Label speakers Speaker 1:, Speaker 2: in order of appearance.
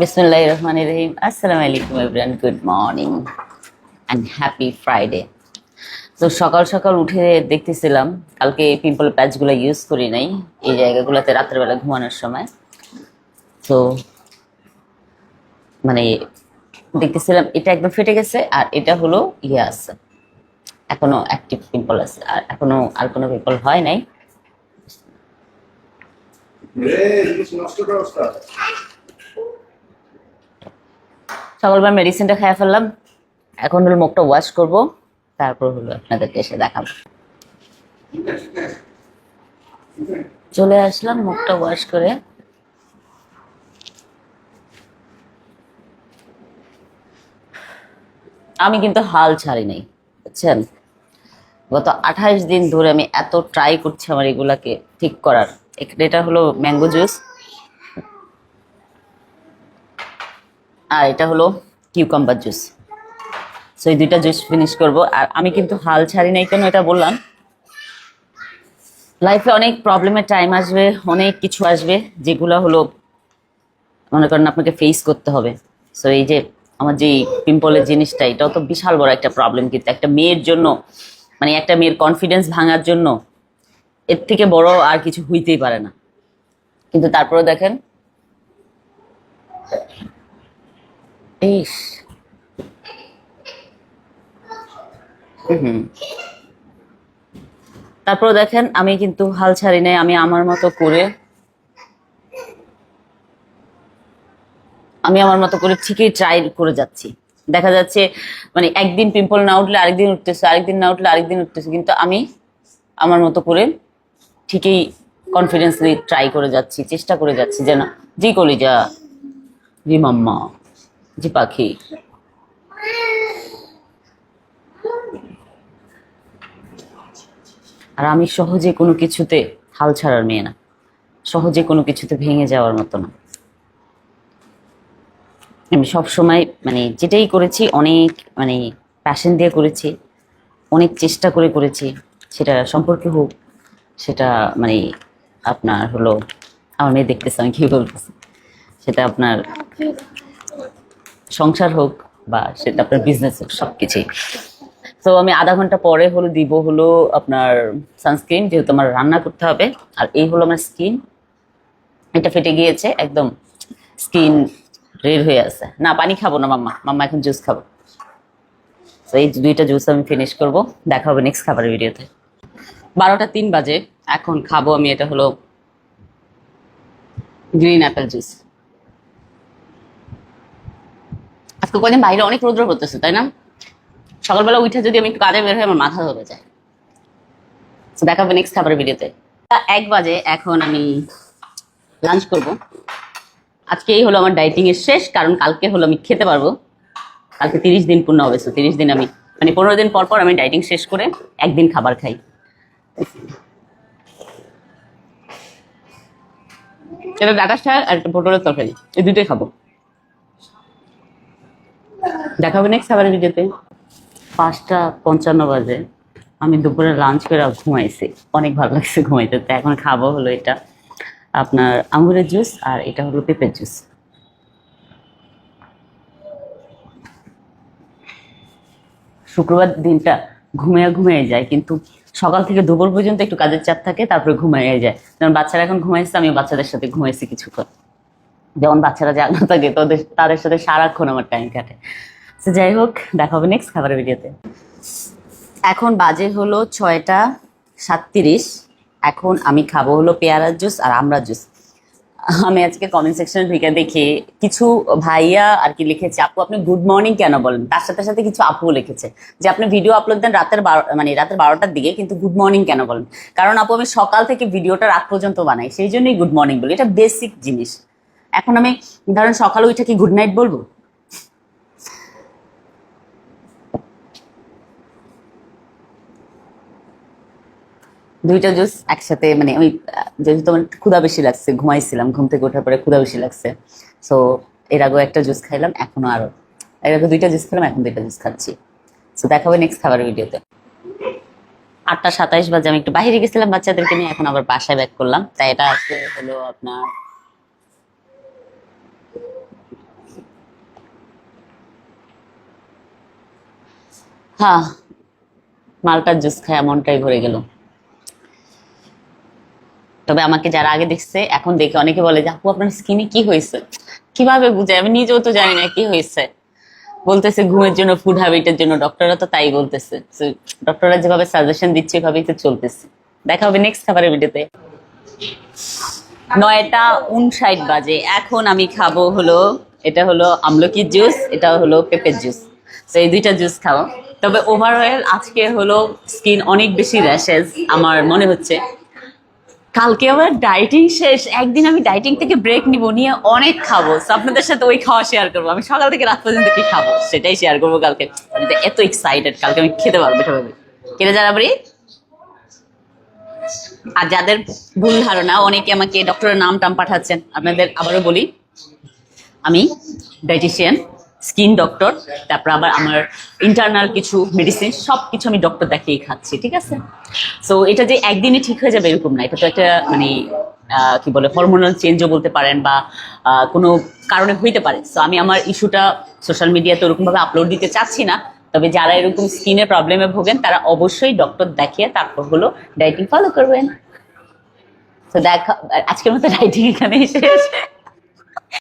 Speaker 1: বিসমুল্লাহ রহমান রহিম আসসালামু আলাইকুম everyone good morning and happy Friday তো সকাল সকাল উঠে দেখতেছিলাম, কালকে পিম্পল প্যাচগুলো ইউজ করি নাই, এই জায়গাগুলোতে রাত্রেবেলা ঘুমানোর সময়। তো মানে দেখতেছিলাম, এটা একদম ফেটে গেছে আর এটা হলো ইয়ে আছে, এখনও অ্যাক্টিভ পিম্পল আছে, আর এখনও আর কোনো পিম্পল হয় নাই। সকালবার মেডিসিনটা খেয়ে ফেললাম। এখন হলো মুখটা ওয়াশ করব, তারপর হলো আপনাদেরকে এসে দেখাবো। চলে আসলাম মুখটা ওয়াশ করে। আমি কিন্তু হাল ছাড়ি নাই, বুঝছেন? গত আঠাইশ দিন ধরে আমি এত ট্রাই করছি আমার এগুলাকে ঠিক করার। এটা হলো ম্যাঙ্গো জুস। আর এটা হলো কিউকাম্বার জুস। সো এই দুইটা জুস ফিনিশ করব। আর আমি কিন্তু হাল ছাড়ি নাই কেন এটা বললাম। লাইফে অনেক প্রবলেমের টাইম আসবে, অনেক কিছু আসবে, যেগুলো হলো মনে করেন আপনাকে ফেস করতে হবে। সো এই যে আমার যে পিম্পলের জিনিসটা, এটাও তো বিশাল বড় একটা প্রবলেম কিন্তু একটা মেয়ের জন্য মানে একটা মেয়ের কনফিডেন্স ভাঙার জন্য এর থেকে বড় আর কিছু হইতেই পারে না। কিন্তু তারপরে দেখেন হুম। তারপর দেখেন, আমি কিন্তু হাল ছাড়ি নাই, আমি আমার মতো করে, আমি আমার মতো করে ঠিকই ট্রাই করে যাচ্ছি। দেখা যাচ্ছে মানে একদিন পিম্পল না উঠলে আরেকদিন উঠতেছে, আরেকদিন না উঠলে আরেকদিন উঠতেছে, কিন্তু আমি আমার মতো করে ঠিকই কনফিডেন্সলি ট্রাই করে যাচ্ছি, চেষ্টা করে যাচ্ছি যে না, জি কলিজা, জি মাম্মা, জি পাখি। আর আমি সহজে কোনো কিছুতে হাল ছাড়ার মেয়ে না, সহজে কোনো কিছুতে ভেঙে যাওয়ার মতো না। আমি সব সময় মানে যেটাই করেছি, অনেক মানে প্যাশন দিয়ে করেছি, অনেক চেষ্টা করে করেছি, সেটা সম্পর্কে হোক সেটা মানে আপনার হলো, আমার মেয়ে দেখতেছে, আমি কি বলতেছি? সেটা আপনার সংসার হোক বা সেটা আপনার বিজনেস হোক সব কিছুই তো আমি আধা ঘণ্টা পরে হলো দিব হলো আপনার সানস্ক্রিন যেহেতু আমার রান্না করতে হবে। আর এই হলো আমার স্কিন এটা ফেটে গিয়েছে, একদম স্কিন রেড হয়ে আছে। না, পানি খাব না, মাম্মা। মাম্মা এখন জুস খাব। তো এই দুইটা জুস আমি ফিনিশ করব। দেখা হবে নেক্সট খাবারের ভিডিওতে বারোটা তিন বাজে, এখন খাব আমি, এটা হলো গ্রিন অ্যাপেল জুস আজকে কদিন বাইরে অনেক রৌদ্র পড়তেছে, তাই না? সকালবেলা উঠে যদি আমি একটু কাজে বের হই, আমার মাথা ধরে যায়। তো দেখা হবে নেক্সট খাবারের ভিডিওতে এক বাজে, এখন আমি লাঞ্চ করব। আজকেই হলো আমার ডাইটিং এর শেষ, কারণ কালকে হলো আমি খেতে পারব। কালকে তিরিশ দিন পূর্ণ হবে তো তিরিশ দিন আমি মানে পনেরো দিন পর পর আমি ডাইটিং শেষ করে একদিন খাবার খাই। এটা ডাটা স্টার আর একটা পটলের তরকারি। এই দুটোই খাব। দেখা নেক্সট খাবারের ভিডিওতে। পাঁচটা পঞ্চান্ন বাজে। আমি দুপুরে লাঞ্চ করে ঘুমাইছি। অনেক ভালো লাগছে ঘুমাইতে। তো এখন খাব হলো এটা। আপনার আঙুরের জুস আর এটা হলো পেঁপের জুস শুক্রবার দিনটা ঘুমিয়ে ঘুমিয়ে যায়, কিন্তু সকাল থেকে দুপুর পর্যন্ত একটু কাজের চাপ থাকে, তারপরে ঘুমাইয়ে যায়। যেমন বাচ্চারা এখন ঘুমাইছে আমি বাচ্চাদের সাথে ঘুমাইছি কিছুক্ষণ। যেমন বাচ্চারা জানা থাকে, তাদের তাদের সাথে সারাক্ষণ আমার টাইম কাটে। যাই হোক, দেখা হবে নেক্সট খাবারের ভিডিওতে এখন বাজে হলো ছয়টা সাতত্রিশ। এখন আমি খাব হলো পেয়ারার জুস আর আমরা জুস। আমি আজকে কমেন্ট সেকশনে ঢুকে দেখি কিছু ভাইয়া আর কি লিখেছে, আপু, আপনি গুড মর্নিং কেন বলেন? তার সাথে সাথে কিছু আপু লিখেছে যে, আপনি ভিডিও আপলোড দেন রাতের বারো মানে রাতের বারোটার দিকে, কিন্তু গুড মর্নিং কেন বলেন? কারণ আপু, আমি সকাল থেকে ভিডিওটা রাত পর্যন্ত বানাই, সেই জন্যই গুড মর্নিং বলি। এটা বেসিক জিনিস। এখন আমি, ধরেন সকালে উঠে কি গুড নাইট বলব? দুইটা জুস একসাথে মানে আমি, যেহেতু তোমার ক্ষুধা বেশি লাগছে, ঘুমাইছিলাম, ঘুম থেকে ওঠার পরে ক্ষুধা বেশি লাগছে। সো এর আগেও একটা জুস খাইলাম, এখনও আরও এর আগে দুইটা জুস খেলাম, এখন দুইটা জুস খাচ্ছি। সো দেখা হবে নেক্সট খাবার ভিডিওতে আটটা সাতাইশ বাজে, আমি একটু বাইরে গেছিলাম বাচ্চাদেরকে নিয়ে, এখন আবার বাসায় ব্যাক করলাম। তাই এটা আজকে হলো আপনার হ্যাঁ মালটার জুস খায়, এমনটাই ভরে গেল। তবে আমাকে যারা আগে দেখছে, এখন দেখে অনেকে বলে যে, আপু, আপনার স্কিনে কি হয়েছে? কীভাবে বুঝে? আমি নিজেও তো জানি না কি হয়েছে। বলতেছে, ঘুমের জন্য ফুড হ্যাবিটের জন্য। ডক্টররা তো তাই বলতেছে। ডক্টররা যেভাবে সাজেশন দিচ্ছে ওইভাবেই তো চলতেছে। দেখা হবে নেক্সট খাবারের ভিডিওতে নয়টা উনষাট বাজে। এখন আমি খাব হলো, এটা হলো আমলকি জুস এটা হলো পেঁপের জুস তো এই দুইটা জুস খাও তবে ওভারঅল আজকে হলো স্কিন অনেক বেশি র্যাশেস আমার মনে হচ্ছে। কালকে আমার ডাইটিং শেষ। একদিন আমি ডাইটিং থেকে ব্রেক নিব, নিয়ে অনেক খাব। আপনাদের সাথে ওই খাওয়া শেয়ার করব। আমি সকাল থেকে রাত পর্যন্ত কি খাব, সেটাই শেয়ার করব কালকে। আমি তো এত এক্সাইটেড কালকে আমি খেতে পারব সেভাবে কেটে জানাবি আর যাদের ভুল ধারণা, অনেকে আমাকে ডক্টরের নাম টাম পাঠাচ্ছেন। আপনাদের আবারও বলি, আমি ডাইটিশিয়ান স্কিন ডক্টর, তারপর আবার আমার ইন্টারনাল কিছু মেডিসিন সব কিছু আমি ডক্টর দেখিয়ে খাচ্ছি, ঠিক আছে? সো এটা যে একদিনে ঠিক হয়ে যাবে এরকম না, এটা তো একটা মানে কি বলে হরমোনাল চেঞ্জও বলতে পারেন বা কোনো কারণে হইতে পারে। সো আমি আমার ইস্যুটা সোশ্যাল মিডিয়াতে ওরকমভাবে আপলোড দিতে চাচ্ছি না, তবে যারা এরকম স্কিনের প্রবলেমে ভোগেন, তারা অবশ্যই ডক্টর দেখিয়ে তারপর হলো ডাইটিং ফলো করবেন। তো দেখা, আজকের মতো ডাইটিং এখানে শেষ।